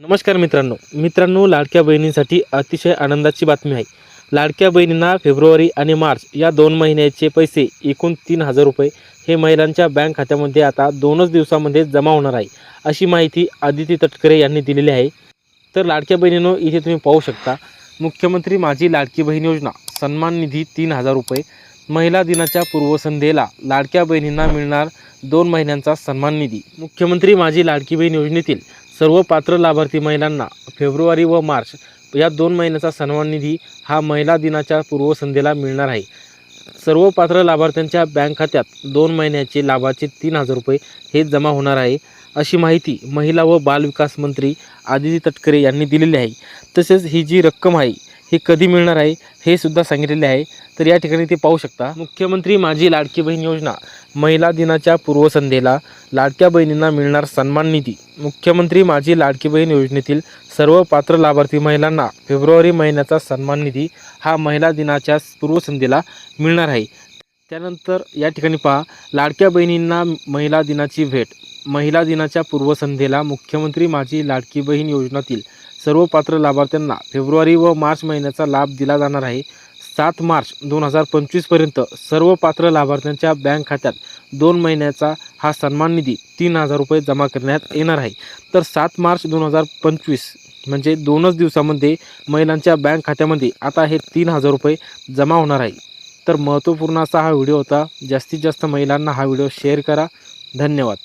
नमस्कार मित्रांनो. मित्रांनो लाडक्या बहिणींसाठी अतिशय आनंदाची बातमी आहे. लाडक्या बहिणींना फेब्रुवारी आणि मार्च या दोन महिन्याचे पैसे एकूण तीन हजार रुपये हे महिलांच्या बँक खात्यामध्ये आता दोनच दिवसामध्ये जमा होणार आहे अशी माहिती आदिती तटकरे यांनी दिलेली आहे. तर लाडक्या बहिणींनो इथे तुम्ही पाहू शकता मुख्यमंत्री माझी लाडकी बहीण योजना सन्मान निधी तीन हजार रुपये महिला दिनाच्या पूर्वसंध्येला लाडक्या बहिणींना मिळणार दोन महिन्यांचा सन्मान निधी. मुख्यमंत्री माझी लाडकी बहीण योजनेतील सर्व पात्र लाभार्थी महिलांना फेब्रुवारी व मार्च या दोन महिन्याचा सन्मान निधी हा महिला दिनाच्या पूर्वसंध्येला मिळणार आहे. सर्व पात्र लाभार्थ्यांच्या बँक खात्यात दोन महिन्याचे लाभाचे तीन हजार रुपये हे जमा होणार आहे अशी माहिती महिला व बालविकास मंत्री आदिती तटकरे यांनी दिलेली आहे. तसेच ही जी रक्कम आहे ही कधी मिळणार आहे हे सुद्धा सांगितलेले आहे. तर या ठिकाणी ते पाहू शकता. मुख्यमंत्री माझी लाडकी बहीण योजना महिला दिनाच्या पूर्वसंध्येला लाडक्या बहिणींना मिळणार सन्मान निधी. मुख्यमंत्री माझी लाडकी बहीण योजनेतील सर्व पात्र लाभार्थी महिलांना फेब्रुवारी महिन्याचा सन्मान निधी हा महिला दिनाच्या पूर्वसंध्येला मिळणार आहे. त्यानंतर या ठिकाणी पहा लाडक्या बहिणींना महिला दिनाची भेट. महिला दिनाच्या पूर्वसंध्येला मुख्यमंत्री माझी लाडकी बहीण योजनातील सर्व पात्र लाभार्थ्यांना फेब्रुवारी व मार्च महिन्याचा लाभ दिला जाणार आहे. सात मार्च दोन हजार पंचवीसपर्यंत सर्व पात्र लाभार्थ्यांच्या बँक खात्यात दोन महिन्याचा हा सन्मान निधी तीन हजार रुपये जमा करण्यात येणार आहे. तर सात मार्च दोन हजार पंचवीस म्हणजे दोनच दिवसामध्ये महिलांच्या बँक खात्यामध्ये आता हे तीन हजार रुपये जमा होणार आहे. तर महत्त्वपूर्ण असा हा व्हिडिओ होता. जास्तीत जास्त महिलांना हा व्हिडिओ शेअर करा. धन्यवाद.